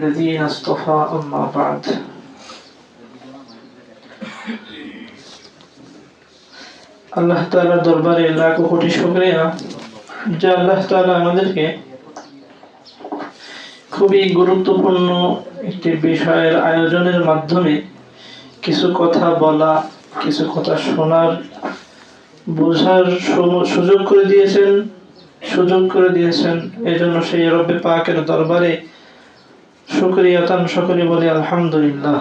الذين اصطفى أما بعد আল্লাহ তাআলার দরবারে লাখ কোটি শুকরিয়া যে আল্লাহ তাআলা আমাদেরকে খুবই গুরুত্বপূর্ণ একটি বিষয়ের আয়োজনের মাধ্যমে কিছু কথা বলা কিছু কথা শোনার বোঝার সু- সুযোগ করে দিয়েছেন সুযোগ করে দিয়েছেন এই জন্য সেই রব্বে পাকের দরবারে শুক্রিয়া তান সকলে বলি আলহামদুলিল্লাহ।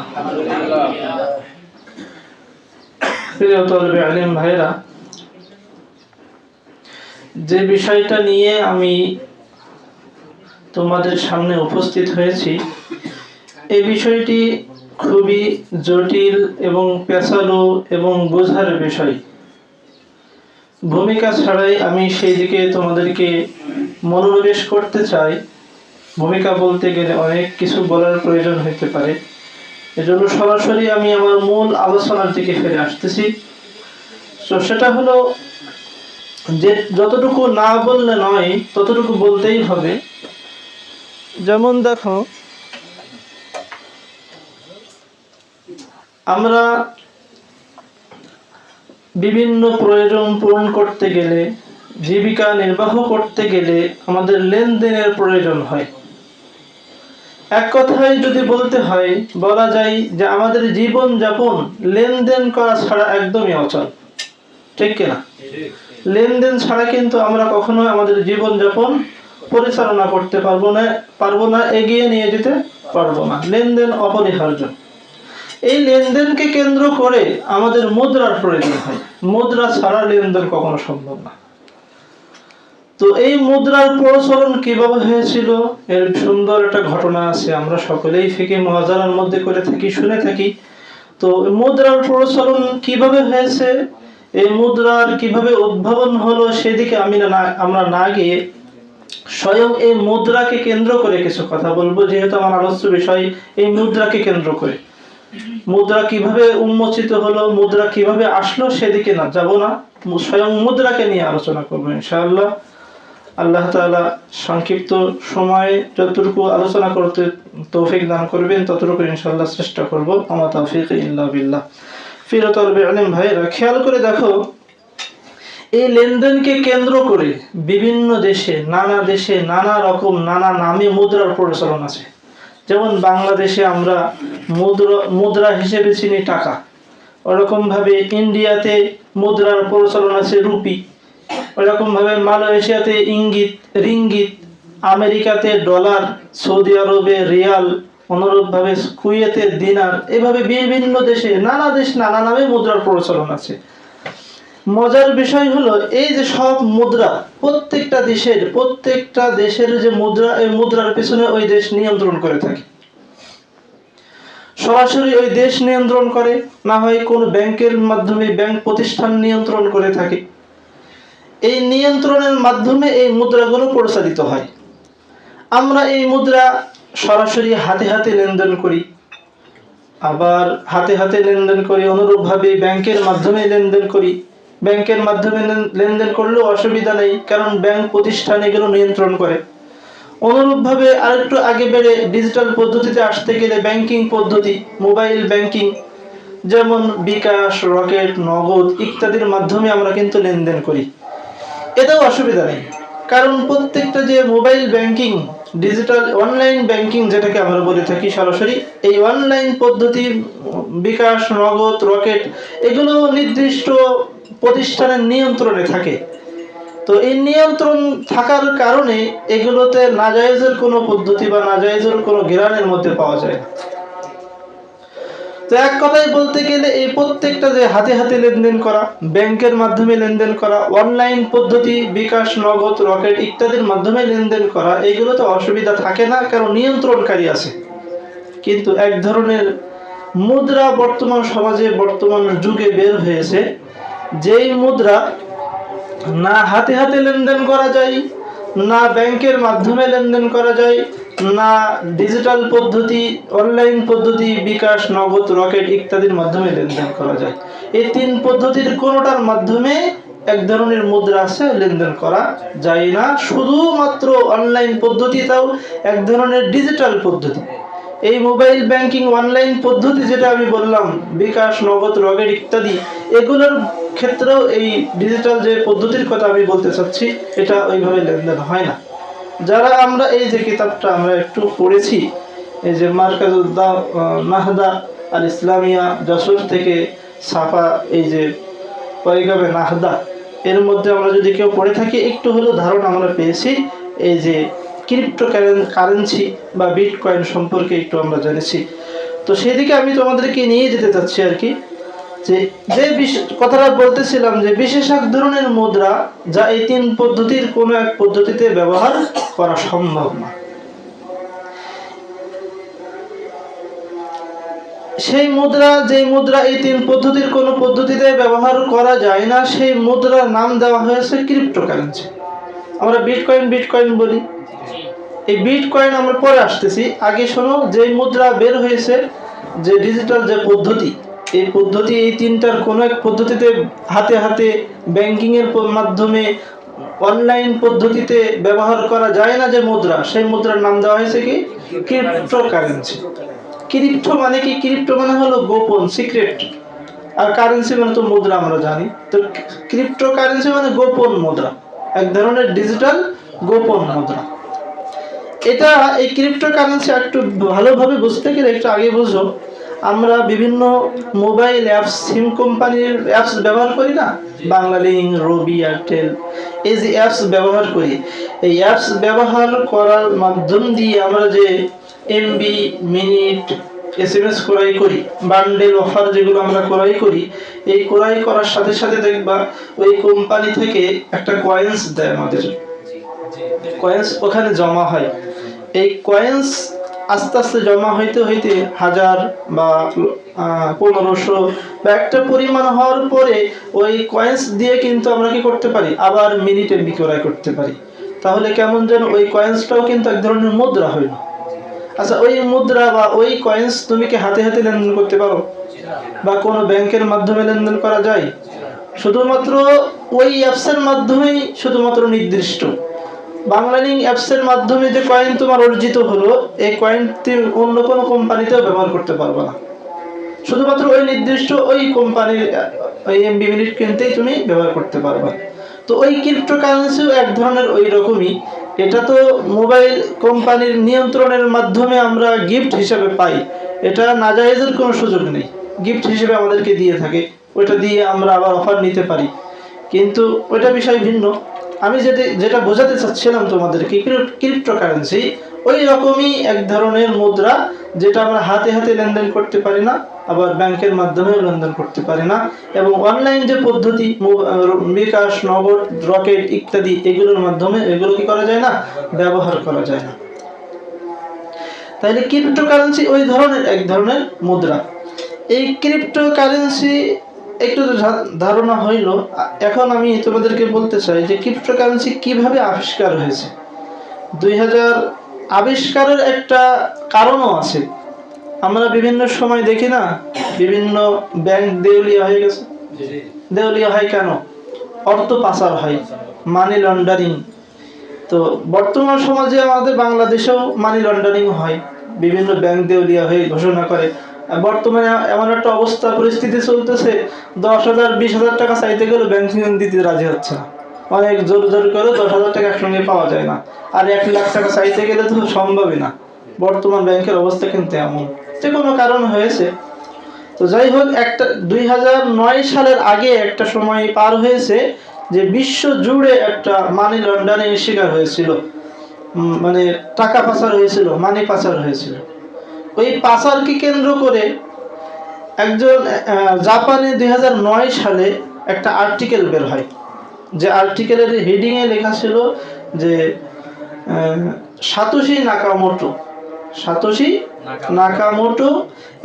আলিম ভাইরা যে বিষয়টা নিয়ে আমি তোমাদের সামনে উপস্থিত হয়েছি এই বিষয়টি খুবই জটিল এবং পেশালো এবং বোঝার বিষয়। ভূমিকা ছাড়াই আমি সেই দিকে তোমাদেরকে মনোনিবেশ করতে চাই। ভূমিকা বলতে গেলে অনেক কিছু বলার প্রয়োজন হতে পারে। এজন্য সরাসরি আমি আমার মূল আলোচনার দিকে ফিরে আসতেছি। তো সেটা হলো যে যতটুকু না বললে নয়, ততটুকু বলতেই হবে। যেমন দেখো, আমরা বিভিন্ন প্রয়োজন পূরণ করতে গেলে, জীবিকা নির্বাহ করতে গেলে আমাদের লেনদেনের প্রয়োজন হয়। এক কথায় যদি বলতে হয়, বলা যায় যে আমাদের জীবন যাপন লেনদেন করা ছাড়া একদমই অচল। ঠিক কিনা? লেনদেন ছাড়া কিন্তু আমরা কখনো আমাদের জীবন যাপন পরিচালনা করতে পারব না পারব না, এগিয়ে নিয়ে যেতে পারব না। লেনদেন অপরিহার্য। এই লেনদেনকে কেন্দ্র করে আমাদের মুদ্রার প্রয়োজন হয়। মুদ্রা ছাড়া লেনদেন কখনো সম্ভব না। তো এই মুদ্রার প্রচলন কীভাবে হয়েছিল? এর সুন্দর একটা ঘটনা আছে, আমরা সকলেই থেকে মহাজারার মধ্যে করে থাকি, শুনে থাকি। তো মুদ্রার প্রচলন কীভাবে হয়েছে? এই মুদ্রার কীভাবে উদ্ভাবন হলো সেদিকে আমি না, আমরা না গিয়ে স্বয়ং এই মুদ্রাকে কেন্দ্র করে কিছু কথা বলব, যেহেতু আমার আলোচ্য বিষয় এই মুদ্রাকে কেন্দ্র করে। মুদ্রা কীভাবে উন্মোচিত হলো, মুদ্রা কীভাবে আসলো সেদিকে না, যাব না। স্বয়ং মুদ্রাকে নিয়ে আলোচনা করব, ইনশাআল্লাহ। আল্লাহ তাআলা সংক্ষিপ্ত সময়ে যতটুকু আলোচনা করতে তৌফিক দান করবেন, ততটুকু ইনশাআল্লাহ চেষ্টা করব। আমার তৌফিক ইল্লা বিল্লাহ। ফিরত আলিম ভাইরা খেয়াল করে দেখো, এই লেনদেনকে কেন্দ্র করে বিভিন্ন দেশে, নানা দেশে নানা রকম নানা নামে মুদ্রার প্রচলন আছে। যেমন বাংলাদেশে আমরা মুদ্রা মুদ্রা হিসেবে চিনি টাকা। ওরকমভাবে ইন্ডিয়াতে মুদ্রার প্রচলন আছে রুপি। ওরকমভাবে মালয়েশিয়াতে ইঙ্গিত, রিঙ্গিত, আমেরিকাতে ডলার, সৌদি আরবে রিয়াল, অনুরূপভাবে কুয়েতে দিনার, এভাবে বিভিন্ন দেশে, নানা দেশ, নানা নামে মুদ্রার প্রচলন আছে। মজার বিষয় হলো, এই যে সব মুদ্রা, প্রত্যেকটা দেশের প্রত্যেকটা দেশের যে মুদ্রা, এই মুদ্রার পিছনে ওই দেশ নিয়ন্ত্রণ করে থাকে। সরাসরি ওই দেশ নিয়ন্ত্রণ করে, না হয় কোনো ব্যাংকের মাধ্যমে ব্যাংক প্রতিষ্ঠান নিয়ন্ত্রণ করে থাকে। এই নিয়ন্ত্রণের মাধ্যমে এই মুদ্রাগুলো প্রচারিত হয়। আমরা এই মুদ্রা সরাসরি হাতে হাতে লেনদেন করি। আবার হাতে হাতে লেনদেন করি, অনুরূপভাবে ব্যাংকের মাধ্যমে লেনদেন করি। ব্যাংকের মাধ্যমে লেনদেন করলেও অসুবিধা নেই, কারণ ব্যাংক প্রতিষ্ঠান এগুলো নিয়ন্ত্রণ করে। অনুরূপভাবে আরেকটু আগে বেড়ে ডিজিটাল পদ্ধতিতে আসতে গেলে ব্যাংকিং পদ্ধতি, মোবাইল ব্যাংকিং, যেমন বিকাশ, রকেট, নগদ ইত্যাদির মাধ্যমে আমরা কিন্তু লেনদেন করি। এটাও অসুবিধা নেই কারণ প্রত্যেকটা যে mobile banking digital online banking যেটাকে আমরা বলে থাকি সরাসরি, এই অনলাইন পদ্ধতি, বিকাশ, নগদ, রকেট, এগুলো নির্দিষ্ট প্রতিষ্ঠানের নিয়ন্ত্রণে থাকে তো এই নিয়ন্ত্রণ থাকার কারণে এগুলোতে নাজায়েজের কোনো পদ্ধতি বা নাজায়েজের কোনো গেরানের মধ্যে পাওয়া যায়। তো এক কথায় বলতে গেলে এই প্রত্যেকটা যে হাতে হাতে লেনদেন করা, ব্যাংকের মাধ্যমে লেনদেন করা, অনলাইন পদ্ধতি, বিকাশ, নগদ, রকেট ইত্যাদির মাধ্যমে লেনদেন করা, এগুলোতে অসুবিধা থাকে না, কারণ নিয়ন্ত্রণকারী আছে। কিন্তু এক ধরনের মুদ্রা বর্তমান সমাজে, বর্তমান যুগে বের হয়েছে, যেই মুদ্রা না হাতে হাতে লেনদেন করা যায়, না ব্যাংকের মাধ্যমে লেনদেন করা যায় না ডিজিটাল পদ্ধতি অনলাইন পদ্ধতি, বিকাশ, নগদ, রকেট ইত্যাদির মাধ্যমে লেনদেন করা যায়। এই তিন পদ্ধতির কোনোটার মাধ্যমে এক ধরনের মুদ্রা আছে, লেনদেন করা যায় না। শুধুমাত্র অনলাইন পদ্ধতি, তাও এক ধরনের ডিজিটাল পদ্ধতি। এই মোবাইল ব্যাংকিং অনলাইন পদ্ধতি যেটা আমি বললাম, বিকাশ, নগদ, রকেট ইত্যাদি, এগুলোর ক্ষেত্রেও এই ডিজিটাল যে পদ্ধতির কথা আমি বলতে চাচ্ছি, এটা ওইভাবে লেনদেন হয় না। যারা আমরা এই যে কিতাবটা আমরা একটু পড়েছি, এই যে মার্কাজুদ্দা নাহদা আল ইসলামিয়া যশোর থেকে ছাপা এই যে পয়গাবে নাহদা, এর মধ্যে আমরা যদি কেউ পড়ে থাকি, একটু হলেও ধারণা আমরা পেয়েছি, এই যে ক্রিপ্টো কারেন্সি বা বিট কয়েন সম্পর্কে একটু আমরা জেনেছি। তো সেদিকে আমি তোমাদেরকে নিয়ে যেতে চাচ্ছি আর কি। যে যে কথাটা বলতেছিলাম যে বিশেষ এক ধরনের মুদ্রা যা এই তিন পদ্ধতির কোনো এক পদ্ধতিতে ব্যবহার করা সম্ভব না। সেই মুদ্রা যে মুদ্রা এই তিন পদ্ধতির কোনো পদ্ধতিতে ব্যবহার করা যায় না, সেই মুদ্রার নাম দেওয়া হয়েছে ক্রিপ্টোকারেন্সি আমরা বিটকয়েন বিটকয়েন বলি। এই বিটকয়েন আমরা পরে আসতেছি। আগে শোনো যে মুদ্রা বের হয়েছে, যে ডিজিটাল যে পদ্ধতি এই পদ্ধতি, এই তিনটার কোনো এক পদ্ধতিতে হাতে হাতে ব্যাংকিংয়ের মাধ্যমে অনলাইন পদ্ধতিতে ব্যবহার করা যায় না যে মুদ্রা? সেই মুদ্রার নাম দেওয়া হয়েছে কি? ক্রিপ্টোকারেন্সি ক্রিপ্টো মানে কি? ক্রিপ্টো মানে হলো গোপন সিক্রেট আর কারেন্সি মানে তো মুদ্রা, আমরা জানি। তো ক্রিপ্টো কারেন্সি মানে গোপন মুদ্রা। এক ধরনের ডিজিটাল গোপন মুদ্রা। এটা এই ক্রিপ্টো কারেন্সি একটু ভালোভাবে বুঝতে গেলে একটু আগে বুঝো। আমরা বিভিন্ন মোবাইল অ্যাপস সিম কোম্পানির অ্যাপস ব্যবহার করি না? বাংলালিং রবি এয়ারটেল এই যে অ্যাপস ব্যবহার করি এই অ্যাপস ব্যবহার করার মাধ্যম দিয়ে আমরা যে MB minute S M S ক্রয় করি বান্ডেল অফার যেগুলো আমরা ক্রয় করি এই ক্রয় করার সাথে সাথে দেখবা ওই কোম্পানি থেকে একটা কয়েন্স দেয় আমাদের। কয়েন্স ওখানে জমা হয়। এই কয়েন্স আস্তে আস্তে জমা হইতে হইতে হাজার বা পনেরোশো বা একটা পরিমাণ হওয়ার পরে ওই কয়েন্স দিয়ে কিন্তু আমরা কি করতে পারি? আবার মিনিটে বিক্রয় করতে পারি। তাহলে কেমন যেন ওই কয়েন্সটাও কিন্তু এক ধরনের মুদ্রা হইল। আচ্ছা ওই মুদ্রা বা ওই কয়েন্স তুমি কি হাতে হাতে লেনদেন করতে পারো? বা কোনো ব্যাংকের মাধ্যমে লেনদেন করা যায়? শুধুমাত্র ওই অ্যাপসের মাধ্যমেই শুধুমাত্র নির্দিষ্ট। বাংলালিং অ্যাপসের মাধ্যমে যে কয়েন তোমার অর্জিত হলো, এই কয়েনটি অন্য কোনো কোম্পানিতেও ব্যবহার করতে পারবে না। শুধুমাত্র ওই নির্দিষ্ট ওই কোম্পানির, ওই এমবি মিনিট কিনতেই তুমি ব্যবহার করতে পারবে। তো ওই ক্রিপ্টো কারেন্সিও এক ধরনের ওই রকমই। এটা তো মোবাইল কোম্পানির নিয়ন্ত্রণের মাধ্যমে আমরা গিফট হিসাবে পাই। এটা নাজায়েজের কোনো সুযোগ নেই। গিফট হিসেবে আমাদেরকে দিয়ে থাকে। ওইটা দিয়ে আমরা আবার অফার নিতে পারি। কিন্তু ওইটা বিষয় ভিন্ন। আমি যেটা যেটা বোঝাতে চাচ্ছিলাম তোমাদেরকে ক্রিপ্টো কারেন্সি ওই রকমই এক ধরনের মুদ্রা যেটা আমরা হাতে হাতে লেনদেন করতে পারি না, আবার ব্যাংকের মাধ্যমেও লেনদেন করতে পারি না, এবং অনলাইন যে পদ্ধতি বিকাশ, নগদ, রকেট ইত্যাদি, এগুলোর মাধ্যমে এগুলো কি করা যায় না? ব্যবহার করা যায় না। তাইলে ক্রিপ্টো কারেন্সি ওই ধরনের, এক ধরনের মুদ্রা। এই ক্রিপ্টো কারেন্সি একটু ধারণা হইল এখন আমি তোমাদেরকে বলতে চাই যে ক্রিপ্টো কারেন্সি কীভাবে আবিষ্কার হয়েছে? দুই হাজার আবিষ্কারের একটা কারণও আছে। আমরা বিভিন্ন সময় দেখি না বিভিন্ন ব্যাংক দেউলিয়া হয়ে গেছে। দেউলিয়া হয় কেন? অর্থ পাচার হয় মানি লন্ডারিং তো বর্তমান সমাজে আমাদের বাংলাদেশেও মানি লন্ডারিং হয়। বিভিন্ন ব্যাংক দেউলিয়া হয়ে ঘোষণা করে। বর্তমানে এমন একটা অবস্থা, পরিস্থিতি চলতেছে, দশ হাজার, বিশ হাজার টাকা চাইতে গেলে ব্যাংক দিতে রাজি হচ্ছে না। অনেক জোর জোর করে দশ হাজার টাকা একসঙ্গে পাওয়া যায় না। আর এক লাখ টাকা চাইতে গেলে তো সম্ভবই না। বর্তমান ব্যাংকের অবস্থা কিন্তু এমন। যে কোনো কারণ হয়েছে। তো যাই হোক, একটা দুই হাজার নয় সালের আগে একটা সময় পার হয়েছে যে বিশ্ব জুড়ে একটা মানি লন্ডারিং শিকার হয়েছিল। মানে টাকা পাচার হয়েছিল মানি পাচার হয়েছিল। ওই পাচারকে কেন্দ্র করে একজন জাপানে দু হাজার নয় সালে একটা আর্টিকেল বের হয়। যে আর্টিকেলের হেডিংয়ে লেখা ছিল যে সাতোশি নাকামোটো। সাতোশি নাকামোটো।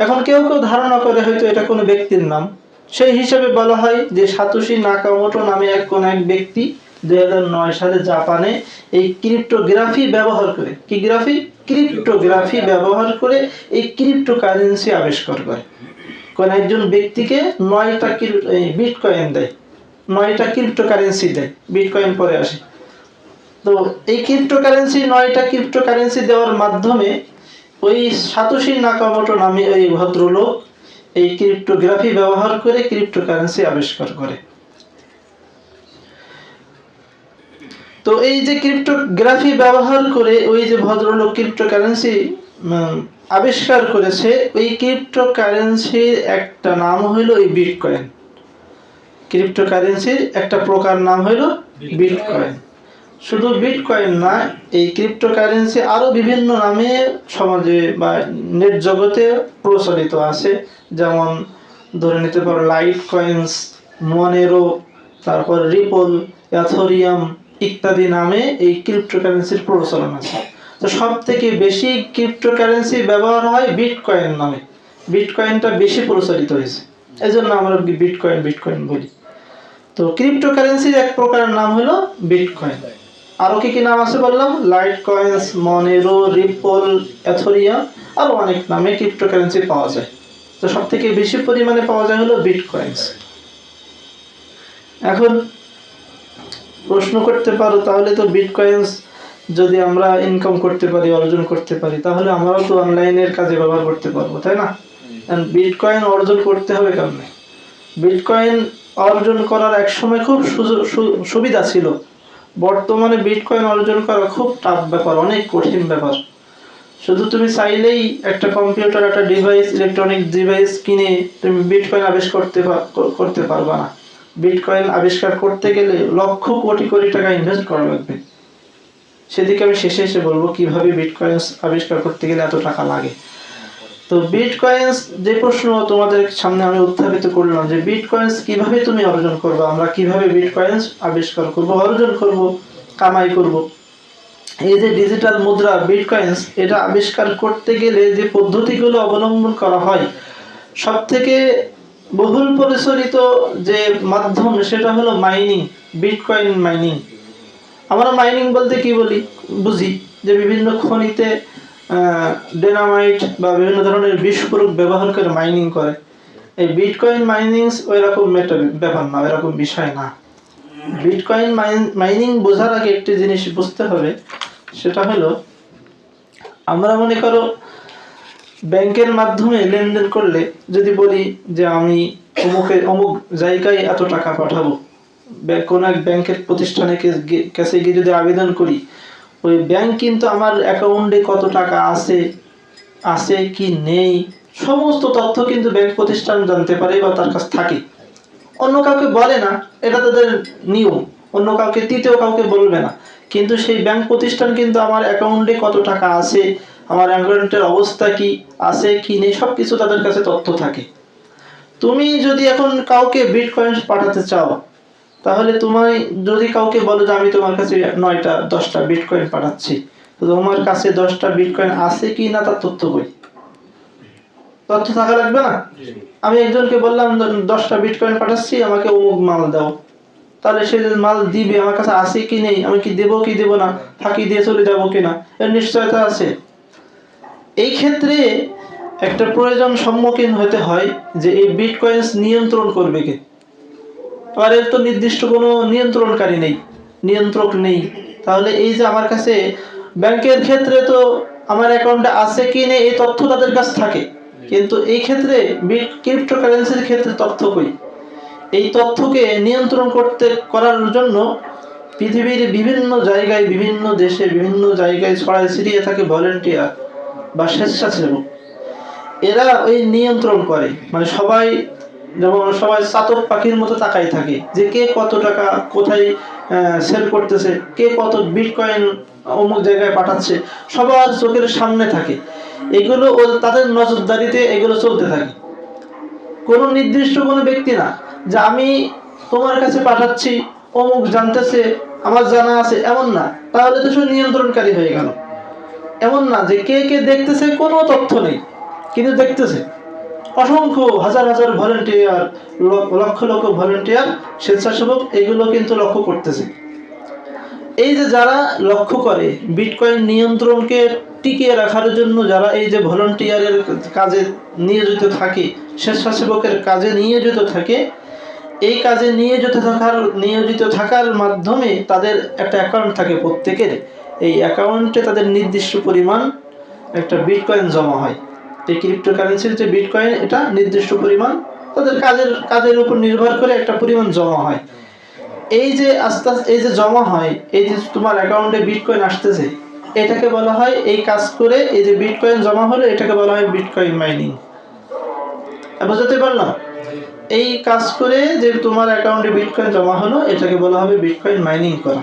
এখন কেউ কেউ ধারণা করে হয়তো এটা কোনো ব্যক্তির নাম। সেই হিসাবে বলা হয় যে সাতোশি নাকামোটো নামে এক কোন এক ব্যক্তি দুই হাজার নয় সালে জাপানে এই ক্রিপ্টোগ্রাফি ব্যবহার করে। কি গ্রাফি ক্রিপ্টোগ্রাফি ব্যবহার করে এই ক্রিপ্টো কারেন্সি আবিষ্কার করে। কোন একজন ব্যক্তিকে নয়টা বিটকয়েন দেয়, নয়টা ক্রিপ্টো কারেন্সি দেয় বিটকয়েন পরে আসে। তো এই ক্রিপ্টো কারেন্সি নয়টা ক্রিপ্টো কারেন্সি দেওয়ার মাধ্যমে ওই সাতোশি নাকামোটো নামে ওই ভদ্রলোক এই ক্রিপ্টোগ্রাফি ব্যবহার করে ক্রিপ্টোকারেন্সি আবিষ্কার করে। তো এই যে ক্রিপ্টোগ্রাফি ব্যবহার করে ওই যে ভদ্রলোক ক্রিপ্টোকারেন্সি আবিষ্কার করেছে, ওই ক্রিপ্টোকারেন্সির একটা নাম হইল এই বিটকয়েন ক্রিপ্টোকারেন্সির একটা প্রকার নাম হইল বিটকয়েন শুধু বিটকয়েন না, এই ক্রিপ্টোকারেন্সি আরও বিভিন্ন নামে সমাজে বা নেট জগতে প্রচলিত আছে। যেমন ধরে নিতে পারো লাইট কয়েন্স মনেরো তারপর রিপল অ্যাথোরিয়াম ইত্যাদি নামে এই ক্রিপ্টোকারেন্সির প্রচলন আছে। তো সব থেকে বেশি ক্রিপ্টোকারেন্সি ব্যবহার হয় বিটকয়েন নামে। বিটকয়েনটা বেশি প্রচলিত হয়েছে। এই জন্য আমরা বিটকয়েন বিটকয়েন বলি। তো ক্রিপ্টোকারেন্সির এক প্রকারের নাম হলো বিটকয়েন আরও কি কি নাম আছে বললাম? Litecoins Monero Ripple Ethereum আরও অনেক নামে ক্রিপ্টোকারেন্সি পাওয়া যায়। তো সব থেকে বেশি পরিমাণে পাওয়া যায় হলো বিটকয়েন্স এখন প্রশ্ন করতে পারো, তাহলে তো বিটকয়েন্স যদি আমরা ইনকাম করতে পারি, অর্জন করতে পারি, তাহলে আমরাও তো অনলাইনের কাজে ব্যবহার করতে পারব, তাই না? বিটকয়েন অর্জন করতে হবে কেমনে বিটকয়েন অর্জন করার এক সময় খুব সুবিধা ছিল। বর্তমানে বিটকয়েন অর্জন করা খুব টাফ ব্যাপার, অনেক কঠিন ব্যাপার। শুধু তুমি চাইলেই একটা কম্পিউটার একটা ডিভাইস ইলেকট্রনিক ডিভাইস কিনে তুমি বিটকয়েন আবিষ্কার করতে করতে পারবা না। বিটকয়েন আবিষ্কার করতে গেলে লক্ষ কোটি কোটি টাকা ইনভেস্ট করা লাগবে। সেদিকে আমি শেষে এসে বলব, কীভাবে বিটকয়েন্স আবিষ্কার করতে গেলে এত টাকা লাগে? তো বিটকয়েন্স যে প্রশ্ন তোমাদের সামনে আমি উত্থাপিত করলাম যে বিটকয়েন্স কীভাবে তুমি অর্জন করবে, আমরা কীভাবে বিটকয়েন্স আবিষ্কার করব, অর্জন করব, কামাই করব? এই যে ডিজিটাল মুদ্রা বিটকয়েন্স এটা আবিষ্কার করতে গেলে যে পদ্ধতিগুলো অবলম্বন করা হয় সব থেকে বহুল পরিচালিত যে মাধ্যম, সেটা হলো মাইনিং বিটকয়েন মাইনিং আমরা মাইনিং বলতে কি বলি? বুঝি যে বিভিন্ন খনিতে ডেনামাইট বা বিভিন্ন ধরনের বিস্ফোরক ব্যবহার করে মাইনিং করে। এই বিটকয়েন মাইনিং ওই রকম ব্যাপার না এরকম বিষয় না। বিটকয়েন মাইনিং বোঝার আগে একটি জিনিস বুঝতে হবে, সেটা হলো, আমরা মনে করো ব্যাংকের মাধ্যমে লেনদেন করলে যদি বলি যে আমি অমুকে, অমুক জায়গায় এত টাকা পাঠাবো কোনো এক ব্যাংকের প্রতিষ্ঠানে কাছে গিয়ে যদি আবেদন করি, ওই ব্যাংক কিন্তু আমার অ্যাকাউন্টে কত টাকা আছে আছে কি নেই, সমস্ত তথ্য কিন্তু ব্যাংক প্রতিষ্ঠান জানতে পারে বা তার কাছে থাকে। অন্য কাউকে বলে না, এটা তাদের নিয়ম, অন্য কাউকে, তৃতীয় কাউকে বলবে না। কিন্তু সেই ব্যাংক প্রতিষ্ঠান কিন্তু আমার অ্যাকাউন্টে কত টাকা আছে আমার অ্যাকাউন্টের অবস্থা কি আছে কি নেই সব কিছু তাদের কাছে তথ্য থাকে। তুমি যদি এখন কাউকে বিটকয়েন পাঠাতে চাও তাহলে তোমায় যদি কাউকে বলো যে আমি তোমার কাছে নয়টা দশটা বিট কয়েন পাঠাচ্ছি তো তোমার কাছে দশটা বিটকয়েন আছে কি না তার তথ্য কই তথ্য থাকা লাগবে না? আমি একজনকে বললাম দশটা বিটকয়েন পাঠাচ্ছি আমাকে অমুক মাল দাও। তাহলে সে মাল দিবে আমার কাছে আছে কি নেই আমি কি দেবো কি দেবো না ফাঁকি দিয়ে চলে যাব কিনা এর নিশ্চয়তা আছে? এই ক্ষেত্রে একটা প্রয়োজন সম্মুখীন হতে হয় যে এই বিটকয়েন্স নিয়ন্ত্রণ করবে কে? আবার এর তো নির্দিষ্ট কোনো নিয়ন্ত্রণকারী নেই, নিয়ন্ত্রক নেই। তাহলে এই যে আমার কাছে ব্যাংকের ক্ষেত্রে তো আমার অ্যাকাউন্টে আছে কি নেই, এই তথ্য তাদের কাছে থাকে। কিন্তু এই ক্ষেত্রে ক্রিপ্টোকারেন্সির ক্ষেত্রে তথ্য কই? এই তথ্যকে নিয়ন্ত্রণ করতে, করার জন্য পৃথিবীর বিভিন্ন জায়গায়, বিভিন্ন দেশে, বিভিন্ন জায়গায় ছড়ায় ছিটিয়ে থাকে ভলেন্টিয়ার বা স্বেচ্ছাসেবক। এরা ওই নিয়ন্ত্রণ করে। মানে সবাই, যেমন সবাই চাতক পাখির মতো তাকাই থাকে যে কে কত টাকা কোথায় সেল করতেছে, কে কত বিটকয়েন অমুক জায়গায় পাঠাচ্ছে, সবার চোখের সামনে থাকে। এগুলো ও তাদের নজরদারিতে এগুলো চলতে থাকে। কোনো নির্দিষ্ট কোনো ব্যক্তি না যে আমি তোমার কাছে পাঠাচ্ছি, অমুক জানতেছে, আমার জানা আছে, এমন না। তাহলে তো শুধু নিয়ন্ত্রণকারী হয়ে গেল। এমন না যে কে কে দেখতেছে, কোনো তথ্য নেই, কিন্তু দেখতেছে। অসংখ্য হাজার হাজার ভলেন্টিয়ার লক্ষ লক্ষ ভলেন্টিয়ার স্বেচ্ছাসেবক, এগুলো কিন্তু লক্ষ্য করতেছে। এই যে যারা লক্ষ্য করে বিটকয়েন নিয়ন্ত্রণকে টিকিয়ে রাখার জন্য যারা এই যে ভলেন্টিয়ারের কাজে নিয়োজিত থাকে, স্বেচ্ছাসেবকের কাজে নিয়োজিত থাকে, এই কাজে নিয়োজিত থাকার নিয়োজিত থাকার মাধ্যমে তাদের একটা অ্যাকাউন্ট থাকে প্রত্যেকের। এই অ্যাকাউন্টে তাদের নির্দিষ্ট পরিমাণ একটা বিটকয়েন জমা হয়। এই ক্রিপ্টোকারেন্সির যে বিটকয়েন এটা নির্দিষ্ট পরিমাণ তাদের কাজের কাজের উপর নির্ভর করে একটা পরিমাণ জমা হয়। এই যে আস্তে আস্তে, এই যে জমা হয়, এই যে তোমার অ্যাকাউন্টে বিটকয়েন আসতেছে, এটাকে বলা হয় এই কাজ করে এই যে বিটকয়েন জমা হলো, এটাকে বলা হয় বিটকয়েন মাইনিং বুঝতে পারলাম? এই কাজ করে যে তোমার অ্যাকাউন্টে বিটকয়েন জমা হলো, এটাকে বলা হবে বিটকয়েন মাইনিং করা।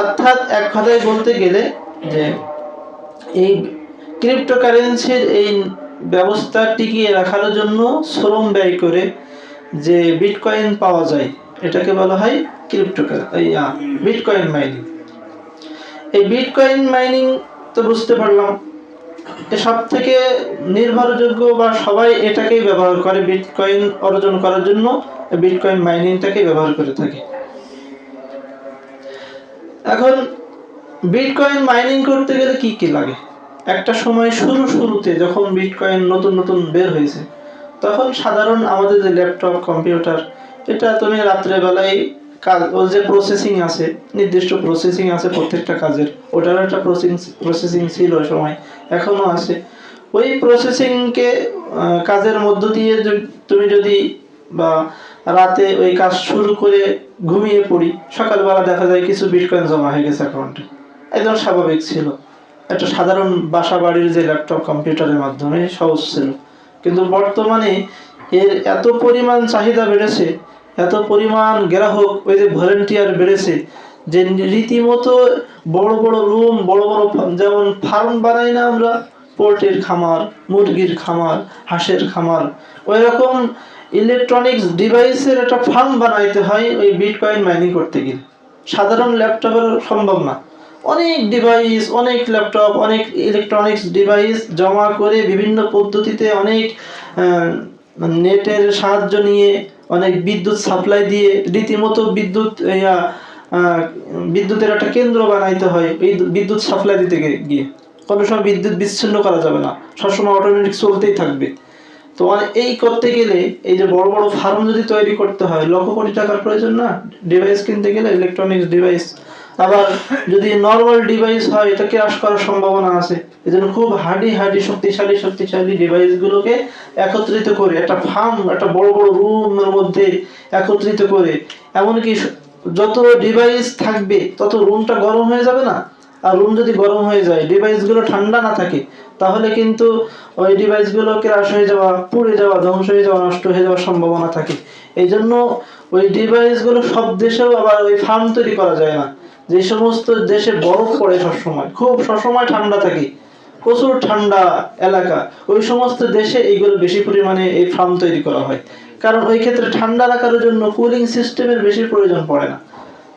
অর্থাৎ এক কথায় বলতে গেলে যে এই ক্রিপ্টোকারেন্সির এই ব্যবস্থা টিকিয়ে রাখার জন্য শ্রম ব্যয় করে যে বিটকয়েন পাওয়া যায়, এটাকে বলা হয় ক্রিপ্টোকার এই বিটকয়েন মাইনিং এই বিটকয়েন মাইনিং তো বুঝতে পারলাম সব থেকে নির্ভরযোগ্য বা সবাই এটাকেই ব্যবহার করে বিটকয়েন অর্জন করার জন্য বিটকয়েন মাইনিংটাকেই ব্যবহার করে থাকে। এখন বিটকয়েন মাইনিং করতে গেলে কি কি লাগে? একটা সময় শুরু শুরুতে যখন বিটকয়েন নতুন নতুন বের হয়েছে, তখন সাধারণ আমাদের যে ল্যাপটপ কম্পিউটার এটা তুমি রাত্রেবেলায় কাজ ওর যে প্রসেসিং আছে, নির্দিষ্ট প্রসেসিং আছে প্রত্যেকটা কাজের, ওটারও একটা প্রসেসিং প্রসেসিং ছিল ওই সময়, এখনও আছে। ওই প্রসেসিংকে কাজের মধ্য দিয়ে তুমি যদি বা রাতে ওই কাজ শুরু করে ঘুমিয়ে পড়ি। সকালবেলা দেখা যায় কিছু বিটকয়েন জমা হয়ে গেছে অ্যাকাউন্টে একদম স্বাভাবিক ছিল। একটা সাধারণ বাসা বাড়ির যে ল্যাপটপ কম্পিউটারের মাধ্যমে সহজ ছিল। কিন্তু বর্তমানে এর এত পরিমাণ চাহিদা বেড়েছে, এত পরিমাণ গ্রাহক ওই যে ভলেন্টিয়ার বেড়েছে, যে রীতিমতো বড় বড় রুম বড় বড় যেমন ফার্ম বানাই না আমরা, পোল্ট্রির খামার, মুরগির খামার, হাঁসের খামার ওই রকম ইলেকট্রনিক্স ডিভাইসের একটা ফার্ম বানাইতে হয় ওই বিটকয়েন মাইনিং করতে গিয়ে। সাধারণ ল্যাপটপের সম্ভব না। অনেক ডিভাইস অনেক ল্যাপটপ, অনেক ইলেকট্রনিক্স ডিভাইস জমা করে বিভিন্ন পদ্ধতিতে অনেক নেটের সাহায্য নিয়ে অনেক বিদ্যুৎ সাপ্লাই দিয়ে রীতিমতো বিদ্যুৎ বিদ্যুতের একটা কেন্দ্র বানাইতে হয় এই বিদ্যুৎ সাপ্লাই দিতে গিয়ে। কোনো সময় বিদ্যুৎ বিচ্ছিন্ন করা যাবে না। সবসময় অটোমেটিক চলতেই থাকবে। তো অনে- এই করতে গেলে এই যে বড় বড় ফার্ম যদি তৈরি করতে হয় লক্ষ কোটি টাকার প্রয়োজন না? ডিভাইস কিনতে গেলে ইলেকট্রনিক্স ডিভাইস আবার যদি নর্মাল ডিভাইস হয় এটা ক্রাশ করার সম্ভাবনা আছে। এই জন্য খুব হাডি হাডি শক্তিশালী শক্তিশালী ডিভাইসগুলোকে একত্রিত করে একটা ফার্ম একটা বড় বড় রুমের মধ্যে একত্রিত করে। এমনকি যত ডিভাইস থাকবে তত রুমটা গরম হয়ে যাবে না? আর রুম যদি গরম হয়ে যায় ডিভাইসগুলো ঠান্ডা না থাকে, তাহলে কিন্তু ওই ডিভাইসগুলো ক্রাশ হয়ে যাওয়া, পুড়ে যাওয়া, ধ্বংস হয়ে যাওয়া, নষ্ট হয়ে যাওয়ার সম্ভাবনা থাকে। এই জন্য ওই ডিভাইসগুলো সব দেশেও আবার ওই ফার্ম তৈরি করা যায় না। যে সমস্ত দেশে বরফ পড়ে সবসময়, খুব সবসময় ঠান্ডা থাকে, প্রচুর ঠান্ডা এলাকা, ওই সমস্ত দেশে এইগুলো বেশি পরিমাণে এই ফার্ম তৈরি করা হয়। কারণ ওই ক্ষেত্রে ঠান্ডা রাখার জন্য কুলিং সিস্টেমের বেশি প্রয়োজন পড়ে না।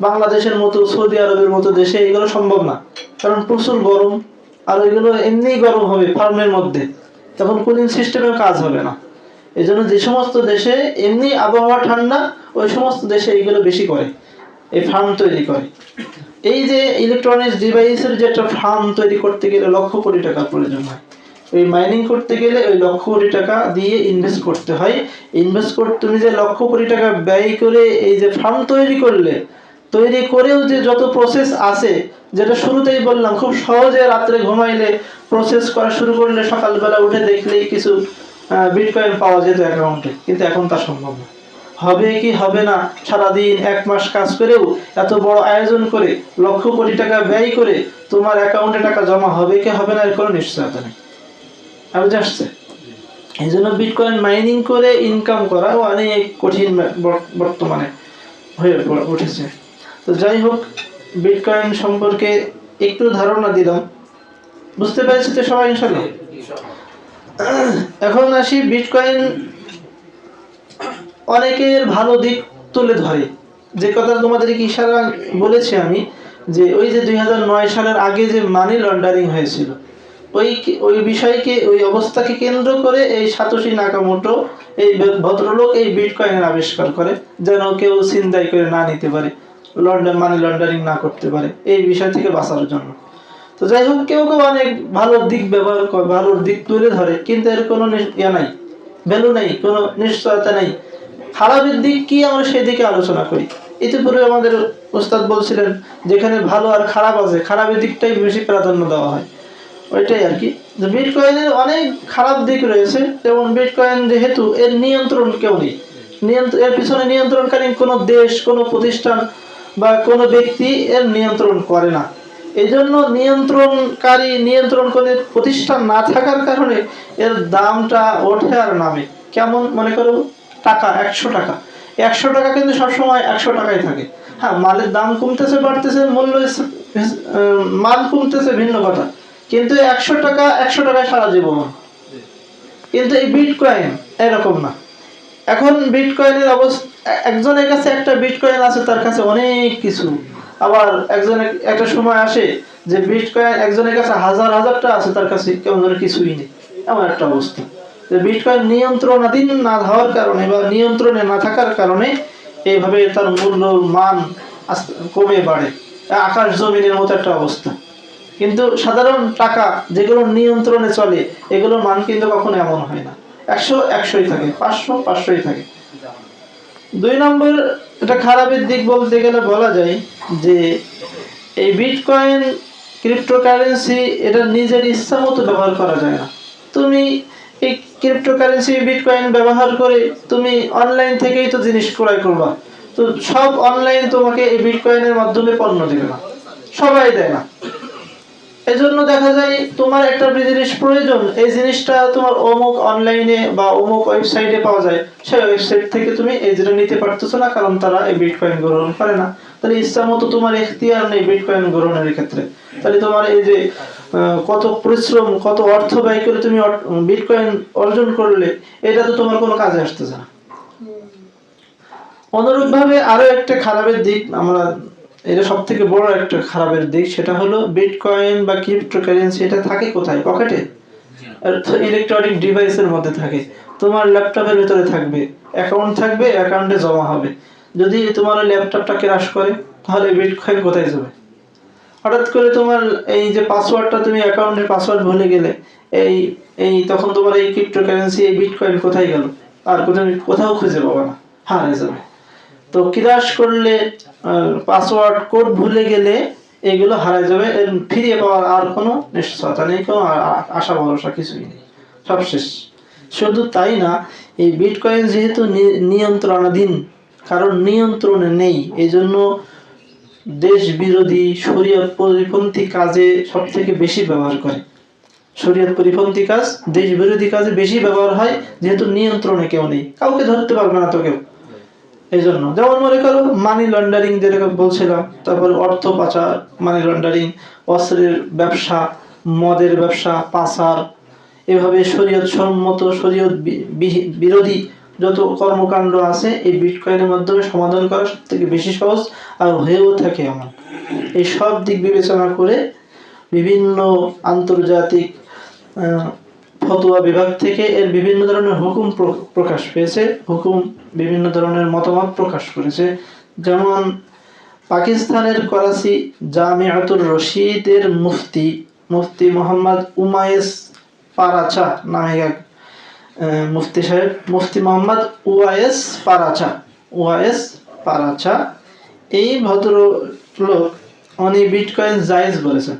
বাংলাদেশের মতো, সৌদি আরবের মতো দেশে এগুলো সম্ভব না। কারণ প্রচুর গরম, আর ওইগুলো এমনিই গরম হবে ফার্মের মধ্যে। তখন কুলিং সিস্টেমের কাজ হবে না। এই জন্য যে সমস্ত দেশে এমনি আবহাওয়া ঠান্ডা, ওই সমস্ত দেশে এইগুলো বেশি করে। এই ফার্ম তৈরি করে। এই যে ইলেকট্রনিক্স ডিভাইসের যে একটা ফার্ম তৈরি করতে গেলে লক্ষ কোটি টাকার প্রয়োজন হয়। ওই মাইনিং করতে গেলে ওই লক্ষ কোটি টাকা দিয়ে ইনভেস্ট করতে হয়। ইনভেস্ট করতে তুমি যে লক্ষ কোটি টাকা ব্যয় করে এই যে ফার্ম তৈরি করলে তৈরি করেও যে যত প্রসেস আছে, যেটা শুরুতেই বললাম, খুব সহজে রাত্রে ঘুমাইলে প্রসেস করা শুরু করলে সকালবেলা উঠে দেখলেই কিছু বিটকয়েন পাওয়া যেত অ্যাকাউন্টে কিন্তু এখন তা সম্ভব না। হবে কি হবে না, সারাদিন এক মাস কাজ করেও এত বড় আয়োজন করে, লক্ষ কোটি টাকা ব্যয় করে তোমার অ্যাকাউন্টে টাকা জমা হবে কি হবে না, এর কোনো নিশ্চয়তা নেই। আর আসছে? এই জন্য বিটকয়েন মাইনিং করে ইনকাম করা অনেক কঠিন বর্তমানে হয়ে উঠেছে। তো যাই হোক বিটকয়েন সম্পর্কে একটু ধারণা দিলাম। বুঝতে পেরেছি তো সবাই ইনশাল্লাহ এখন আসি বিটকয়েন অনেকের ভালো দিক তুলে ধরে। যে কথা তোমাদেরকে ইশারা বলেছি আমি, যে ওই যে দুই হাজার নয় সালের আগে যে মানি লন্ডারিং হয়েছিল, ওই ওই বিষয়কে, ওই অবস্থাকে কেন্দ্র করে এই সাতোশি নাকামোটো, এই ভদ্রলোক এই বিটকয়েনের আবিষ্কার করে, যেন কেউ চিন্তাই করে না নিতে পারে। লন্ডন মানি লন্ডারিং না করতে পারে, এই বিষয় থেকে বাঁচার জন্য। তো যাই হোক, কেউ কেউ অনেক ভালো দিক ব্যবহার করে ভালো দিক তুলে ধরে, কিন্তু এর কোনো ইয়া নাই ভ্যালু নেই, কোনো নিশ্চয়তা নেই। খারাপের দিক কি আমরা সেদিকে আলোচনা করি? ইতিপূর্বে আমাদের ওস্তাদ বলছিলেন, যেখানে ভালো আর খারাপ আছে, খারাপের দিকটাই বেশি প্রাধান্য দেওয়া হয়। ওইটাই আর কি। যে বিটকয়েনের অনেক খারাপ দিক রয়েছে, যেমন বিটকয়েন যেহেতু এর নিয়ন্ত্রণ কেউ নেই। নিয়ন্ত্রণ এর পিছনে নিয়ন্ত্রণকারী কোনো দেশ, কোনো প্রতিষ্ঠান বা কোনো ব্যক্তি এর নিয়ন্ত্রণ করে না। এই জন্য নিয়ন্ত্রণকারী নিয়ন্ত্রণ করে প্রতিষ্ঠান না থাকার কারণে এর দামটা ওঠে আর নামে। কেমন মনে করো? টাকা একশো টাকা। একশো টাকা কিন্তু সবসময় একশো টাকাই থাকে। হ্যাঁ মালের দাম কমতেছে বাড়তেছে মূল্য মাল কমতেছে ভিন্ন কথা। কিন্তু একশো টাকা একশো টাকায় সারা জীবন। কিন্তু এই বিটকয়েন এরকম না। এখন বিটকয়েনের অবস্থা একজনের কাছে একটা বিটকয়েন আছে, তার কাছে অনেক কিছু। আবার একজনের একটা সময় আসে যে বিটকয়েন একজনের কাছে হাজার হাজারটা আছে, তার কাছে কেমন যেন কিছুই নেই। এমন একটা অবস্থা। যে বিটকয়েন নিয়ন্ত্রণাধীন না হওয়ার কারণে বা নিয়ন্ত্রণে না থাকার কারণে এইভাবে তার মূল্য মান কমে বাড়ে। আকাশ জমিনের মতো একটা অবস্থা। কিন্তু সাধারণ টাকা যেগুলো নিয়ন্ত্রণে চলে, এগুলোর মান কিন্তু কখনো এমন হয় না। একশো একশোই থাকে, পাঁচশো পাঁচশোই থাকে। দুই নম্বর, এটা খারাপের দিক বলতে গেলে বলা যায় যে এই বিটকয়েন ক্রিপ্টোকারেন্সি এটা নিজের ইচ্ছা মতো ব্যবহার করা যায় না। তুমি এই ক্রিপ্টোকারেন্সি বিটকয়েন ব্যবহার করে তুমি অনলাইন থেকেই তো জিনিস ক্রয় করবা। তো সব অনলাইন তোমাকে এই বিটকয়েনের মাধ্যমে পণ্য দেবে না। সবাই দেয় না। এই জন্য দেখা যায় তোমার একটা জিনিস প্রয়োজন এই জিনিসটা তোমার অমুক অনলাইনে বা অমুক ওয়েবসাইটে পাওয়া যায়। সেই ওয়েবসাইট থেকে তুমি এই যেটা নিতে পারতেছো না কারণ তারা এই বিটকয়েন গ্রহণ করে না। তাহলে ইচ্ছা মতো তোমার এখতিয়ার নেই বিটকয়েন গ্রহণের ক্ষেত্রে। তাহলে তোমার এই যে কত পরিশ্রম কত অর্থ ব্যয় করে তুমি বিটকয়েন অর্জন করলে এটা তো তোমার কোনো কাজে আসতেছে না। অনুরূপভাবে আরও একটা খারাপের দিক আমরা এটা সব থেকে বড় একটা খারাপের দিক, সেটা হলো বিটকয়েন বা ক্রিপ্টোকারেন্সি এটা থাকে কোথায়? পকেটে ইলেকট্রনিক ডিভাইসের মধ্যে থাকে। তোমার ল্যাপটপের ভিতরে থাকবে অ্যাকাউন্ট থাকবে অ্যাকাউন্টে জমা হবে। যদি তোমার ওই ল্যাপটপটা ক্রাশ করে, তাহলে বিটকয়েন কোথায় যাবে? হঠাৎ করে তোমার এই যে পাসওয়ার্ডটা তুমি অ্যাকাউন্টের পাসওয়ার্ড ভুলে গেলে, এই এই তখন তোমার এই ক্রিপ্টোকারেন্সি এই বিটকয়েন কোথায় গেল? আর কোথাও কোথাও খুঁজে পাবে না, হারিয়ে যাবে। তো ক্রাশ করলে পাসওয়ার্ড কোড ভুলে গেলে এগুলো হারিয়ে যাবে ফিরিয়ে পাওয়ার আর কোনো নিশ্চয়তা নেই, কোনো আশা, ভরসা কিছুই নেই। সব শেষ শুধু তাই না, এই বিটকয়েন যেহেতু নিয়ন্ত্রণাধীন, কারণ নিয়ন্ত্রণে নেই এই জন্য দেশ বিরোধী শরীয়ত পরিপন্থী কাজে সব থেকে বেশি ব্যবহার করে। শরীয়ত পরিপন্থী কাজ দেশ বিরোধী কাজে বেশি ব্যবহার হয়, যেহেতু নিয়ন্ত্রণে কেউ নেই। কাউকে ধরতে পারবে না তো কেউ। এই জন্য যেমন মনে করো মানি লন্ডারিং যেরকম বলছিলাম, তারপরে অর্থ পাচার মানি লন্ডারিং অস্ত্রের ব্যবসা, মদের ব্যবসা, পাচার, এভাবে শরীয়ত সম্মত শরীয়ত বিরোধী যত কর্মকাণ্ড আছে, এই বিটকয়েনের মাধ্যমে সমাধান করা সব থেকে বেশি সহজ আর হয়েও থাকে এমন। এই সব দিক বিবেচনা করে বিভিন্ন আন্তর্জাতিক ফতোয়া বিভাগ থেকে এর বিভিন্ন ধরনের হুকুম প্র- প্রকাশ পেয়েছে, হুকুম বিভিন্ন ধরনের মতামত প্রকাশ করেছে। যেমন, পাকিস্তানের করাচি জামিয়াতুর রশিদের মুফতি মুফতি মোহাম্মদ উমায়েস পারাচা নামে এক মুফতি সাহেব। মুফতি মোহাম্মদ ওয়াইএস পারাচা ওয়াইএস পারাচা। এই ভদ্রলোক উনি বিটকয়েন জায়েজ বলেছেন।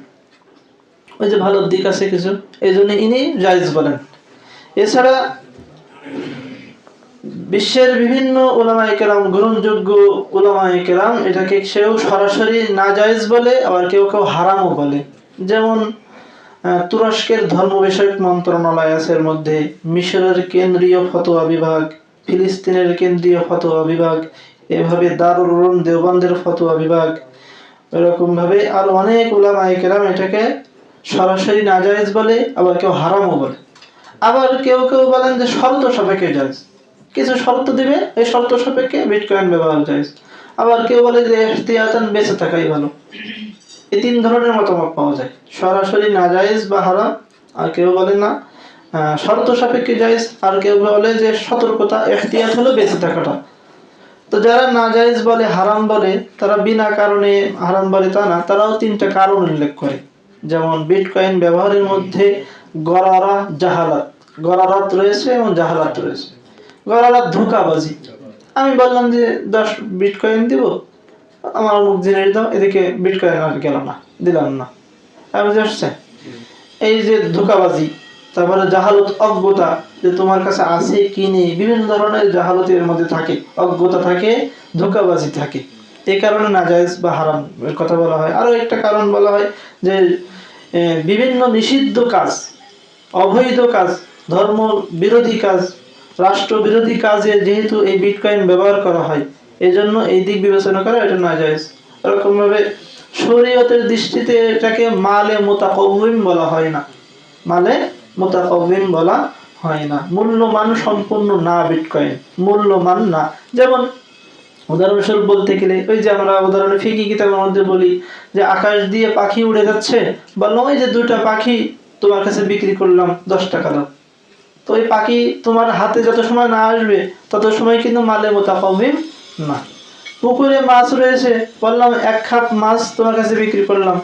ওই যে ভালো দিক আছে কিছু, এই জন্য ইনি জায়েজ বলেন। এছাড়া বিশ্বের বিভিন্ন ওলামায়ে কেরাম, গ্রহণযোগ্য ওলামায়ে কেরাম, এটাকে সেও সরাসরি নাজায়েজ বলে, আবার কেউ কেউ হারামও বলে। যেমন তুরস্কের ধর্ম বিষয়ক মন্ত্রণালয় আছে এর মধ্যে, মিশরের কেন্দ্রীয় ফতোয়া বিভাগ, ফিলিস্তিনের কেন্দ্রীয় ফতোয়া বিভাগ, এভাবে দারুল দেওবন্দের ফতোয়া বিভাগ এরকম ভাবে আর অনেক ওলামায়ে কেরাম এটাকে সরাসরি নাজায়েজ বলে, আবার কেউ হারামও বলে। আবার কেউ কেউ বলেন যে শর্ত সাপেক্ষে জায়েজ। কিছু শর্ত দিবে, এই শর্ত সাপেক্ষে বিটকয়েন ব্যবহার জায়েজ। আবার কেউ বলে যে এহতিয়াতান বেঁচে থাকাই ভালো। এই তিন ধরনের মতামত পাওয়া যায়। সরাসরি না জায়েজ বা হারাম, আর কেউ বলে না শর্ত সাপেক্ষে জায়েজ, আর কেউ বলে যে সতর্কতা এহতিয়াত হলো বেঁচে থাকাটা। তো যারা নাজায়েজ বলে, হারাম বলে, তারা বিনা কারণে হারাম বলে তা না, তারাও তিনটা কারণ উল্লেখ করে। যেমন বিটকয়েন ব্যবহারের মধ্যে গরারা জাহালাত, গরারাত রয়েছে এবং জাহালাত রয়েছে। গরারাত ধোকাবাজি। আমি বললাম যে, দশ বিটকয়েন দিব? আমার অমুক জিনিস দাও এদিকে বিটকয়েন আর গেল না, দিলাম না। বুঝে আসছে এই যে ধোকাবাজি, তারপরে জাহালত অজ্ঞতা, যে তোমার কাছে আছে কি নেই, বিভিন্ন ধরনের জাহালতের মধ্যে থাকে, অজ্ঞতা থাকে, ধোকাবাজি থাকে। এই কারণে নাজায়েজ বা হারাম কথা বলা হয়। আরও একটা কারণ বলা হয় যে বিভিন্ন নিষিদ্ধ কাজ, অবৈধ কাজ, ধর্ম বিরোধী কাজ, রাষ্ট্র বিরোধী কাজে যেহেতু এই বিটকয়েন ব্যবহার করা হয় এই জন্য এই দিক বিবেচনা করা এটা নাজায়েজ। এরকমভাবে শরীয়তের দৃষ্টিতে এটাকে মালে মোতাকবিম বলা হয় না। মালে মোতাকবিম বলা হয় না। মূল্যমান সম্পূর্ণ না বিটকয়েন মূল্যমান না। যেমন উদাহরণস্বরূপ বলতে গেলে, ওই যে আমরা উদাহরণে ফিকি কিতাবের মধ্যে বলি যে, আকাশ দিয়ে পাখি উড়ে যাচ্ছে বা নয় যে দুইটা পাখি তোমার কাছে বিক্রি করলাম দশ টাকা দাম। তো ওই পাখি তোমার হাতে যত সময় না আসবে, তত সময় কিন্তু মালে মোতাকবিম না। পুকুরে মাছ রয়েছে, বললাম এক খাপ মাছ তোমার কাছে বিক্রি করলাম।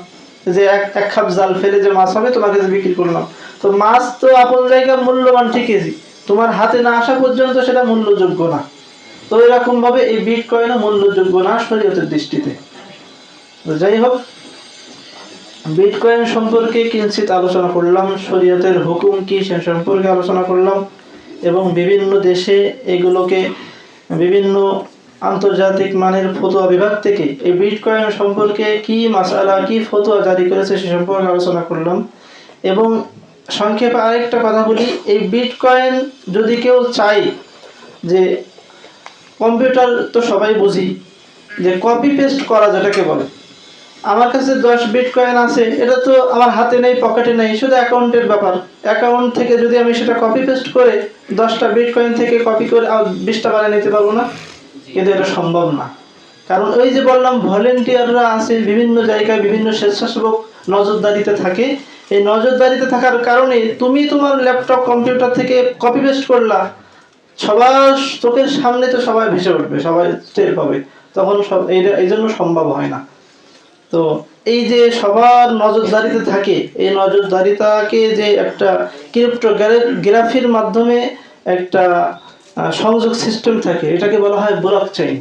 যে এক এক খাপ জাল ফেলে যে মাছ হবে তোমার কাছে বিক্রি করলাম। তো মাছ তো আপন জায়গায় মূল্যবান ঠিকই, তোমার হাতে না আসা পর্যন্ত সেটা মূল্যযোগ্য না। তো এরকম ভাবে এই বিট কয়েনও মূল্যযোগ্য না শরীয়তের দৃষ্টিতে। যাই হোক বিটকয়েন সম্পর্কে কিঞ্চিত আলোচনা করলাম, শরীয়তের হুকুম কি সে সম্পর্কে আলোচনা করলাম এবং বিভিন্ন দেশে এগুলোকে বিভিন্ন আন্তর্জাতিক মানের ফতোয়া বিভাগ থেকে এই বিটকয়েন সম্পর্কে কি মাসালা, কি ফতোয়া জারি করেছে সে সম্পর্কে আলোচনা করলাম। এবং সংক্ষেপে আরেকটা কথা বলি, এই বিটকয়েন যদি কেউ চায় যে কম্পিউটার তো সবাই বুঝি, যে কপি পেস্ট করা যেটাকে বলে। আমার কাছে দশ বিট কয়েন আছে, এটা তো আমার হাতে নেই পকেটে নেই, শুধু অ্যাকাউন্টের ব্যাপার। অ্যাকাউন্ট থেকে যদি আমি সেটা কপি পেস্ট করে দশটা বিট কয়েন থেকে কপি করে বিশটা বানিয়ে নিতে পারব না? কিন্তু এটা সম্ভব না। কারণ ওই যে বললাম, ভলেন্টিয়াররা আছে, বিভিন্ন জায়গায় বিভিন্ন স্বেচ্ছাসেবক নজরদারিতে থাকে। এই নজরদারিতে থাকার কারণে তুমি তোমার ল্যাপটপ কম্পিউটার থেকে কপি পেস্ট করলা সবার চোখের সামনে তো সবাই ভেসে উঠবে, সবাই টের পাবে। তখন সব এই জন্য সম্ভব হয় না। তো এই যে সবার নজরদারিতে থাকে, এই নজরদারিতাকে যে একটা ক্রিপ্টোগ্রাফির মাধ্যমে একটা সংযোগ সিস্টেম থাকে, এটাকে বলা হয় ব্লক চেইন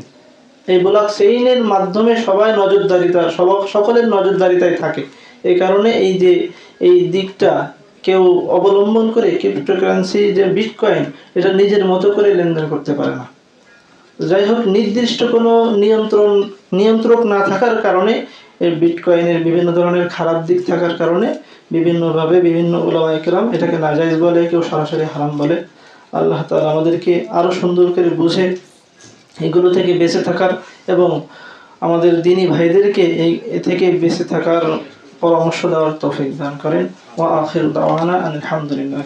এই ব্লক চেইনের মাধ্যমে সবাই নজরদারিতা সব, সকলের নজরদারিতায় থাকে। এই কারণে এই যে, এই দিকটা কেউ অবলম্বন করে ক্রিপ্টোকারেন্সি যে বিটকয়েন এটা নিজের মতো করে লেনদেন করতে পারে না। যাই হোক নির্দিষ্ট কোনো নিয়ন্ত্রণ, নিয়ন্ত্রক না থাকার কারণে, এই বিটকয়েনের বিভিন্ন ধরনের খারাপ দিক থাকার কারণে, বিভিন্নভাবে বিভিন্ন ওলামা একরাম এটাকে নাজাইজ বলে, কেউ সরাসরি হারাম বলে। আল্লাহ তাআলা আমাদেরকে আরও সুন্দর করে বুঝে এগুলো থেকে বেঁচে থাকার এবং আমাদের দিনী ভাইদেরকে এই থেকে বেঁচে থাকার পরামর্শ দেওয়ার তৌফিক দান করেন ওয়া আখির দাওয়ানা আলহামদুলিল্লাহ